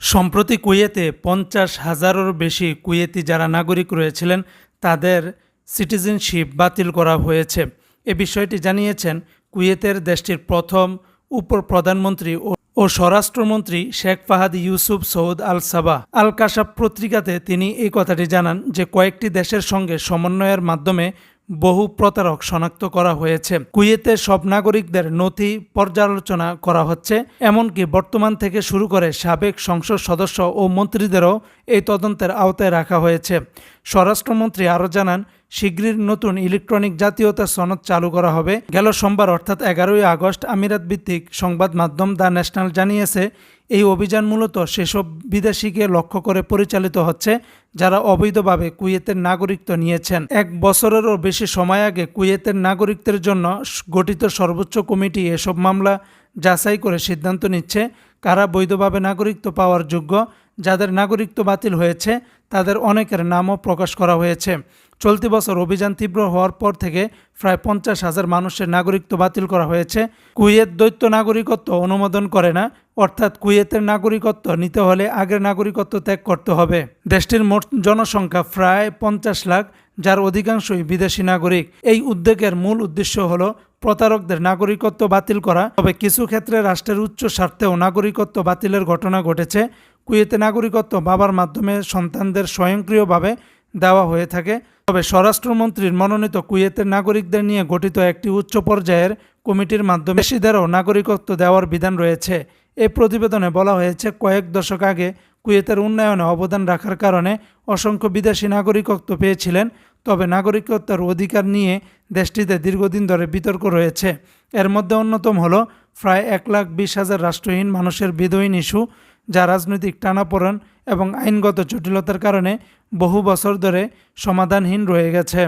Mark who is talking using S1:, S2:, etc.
S1: সম্প্রতি কুয়েতে পঞ্চাশ হাজারেরও বেশি কুয়েতি যারা নাগরিক রয়েছিলেন, তাদের সিটিজেনশিপ বাতিল করা হয়েছে। এ বিষয়টি জানিয়েছেন কুয়েতের দেশটির প্রথম উপপ্রধানমন্ত্রী ও ও স্বরাষ্ট্রমন্ত্রী Sheikh Fahad Yousef Saud Al Sabah Al কাসাব পত্রিকাতে তিনি এই কথাটি জানান যে কয়েকটি দেশের সঙ্গে সমন্বয়ের মাধ্যমে বহু প্রতারক শনাক্ত করা হয়েছে। কুয়েতে সব নাগরিকদের নথি পর্যালোচনা করা হচ্ছে। এমনকি বর্তমান থেকে শুরু করে সাবেক সংসদ সদস্য ও মন্ত্রীদেরও এই তদন্তের আওতায় রাখা হয়েছে। স্বরাষ্ট্রমন্ত্রী আরও জানান শীঘ্রই নতুন ইলেকট্রনিক জাতীয়তা সনদ চালু করা হবে। গেল সোমবার, অর্থাৎ এগারোই আগস্ট, আমিরাত ভিত্তিক সংবাদ মাধ্যম দ্য ন্যাশনাল জানিয়েছে, এই অভিযান মূলত সেসব বিদেশিকে লক্ষ্য করে পরিচালিত হচ্ছে, যারা অবৈধভাবে কুয়েতের নাগরিকত্ব নিয়েছেন। এক বছরেরও বেশি সময় আগে কুয়েতের নাগরিকদের জন্য গঠিত সর্বোচ্চ কমিটি এসব মামলা যাচাই করে সিদ্ধান্ত নিচ্ছে কারা বৈধভাবে নাগরিকত্ব পাওয়ার যোগ্য, যাদের নাগরিকত্ব বাতিল হয়েছে, তাদের অনেকের নামও প্রকাশ করা হয়েছে। চলতি বছর অভিযান তীব্র হওয়ার পর থেকে প্রায় পঞ্চাশ হাজার মানুষের নাগরিকত্ব বাতিল করা হয়েছে। কুয়েত দ্বৈত নাগরিকত্ব অনুমোদন করে না, অর্থাৎ কুয়েতের নাগরিকত্ব নিতে হলে আগের নাগরিকত্ব ত্যাগ করতে হবে। দেশটির মোট জনসংখ্যা প্রায় পঞ্চাশ লাখ, যার অধিকাংশই বিদেশি নাগরিক। এই উদ্যোগের মূল উদ্দেশ্য হল প্রতারকদের নাগরিকত্ব বাতিল করা। তবে কিছু ক্ষেত্রে রাষ্ট্রের উচ্চ স্বার্থেও নাগরিকত্ব বাতিলের ঘটনা ঘটেছে। কুয়েতে নাগরিকত্ব বাবার মাধ্যমে সন্তানদের স্বয়ংক্রিয়ভাবে দেওয়া হয়ে থাকে। তবে স্বরাষ্ট্রমন্ত্রীর মনোনীত কুয়েতের নাগরিকদের নিয়ে গঠিত একটি উচ্চ পর্যায়ের কমিটির মাধ্যমে দেশিদেরও নাগরিকত্ব দেওয়ার বিধান রয়েছে। এই প্রতিবেদনে বলা হয়েছে, কয়েক দশক আগে কুয়েতের উন্নয়নে অবদান রাখার কারণে অসংখ্য বিদেশি নাগরিকত্ব পেয়েছিলেন। তবে নাগরিকত্বের অধিকার নিয়ে দেশটিতে দীর্ঘদিন ধরে বিতর্ক রয়েছে। এর মধ্যে অন্যতম হল, প্রায় এক লাখ বিশ হাজার রাষ্ট্রহীন মানুষের বিধহীন ইস্যু যা রাজনৈতিক টানাপোড়েন এবং আইনগত জটিলতার কারণে বহু বছর ধরে সমাধানহীন রয়ে গেছে।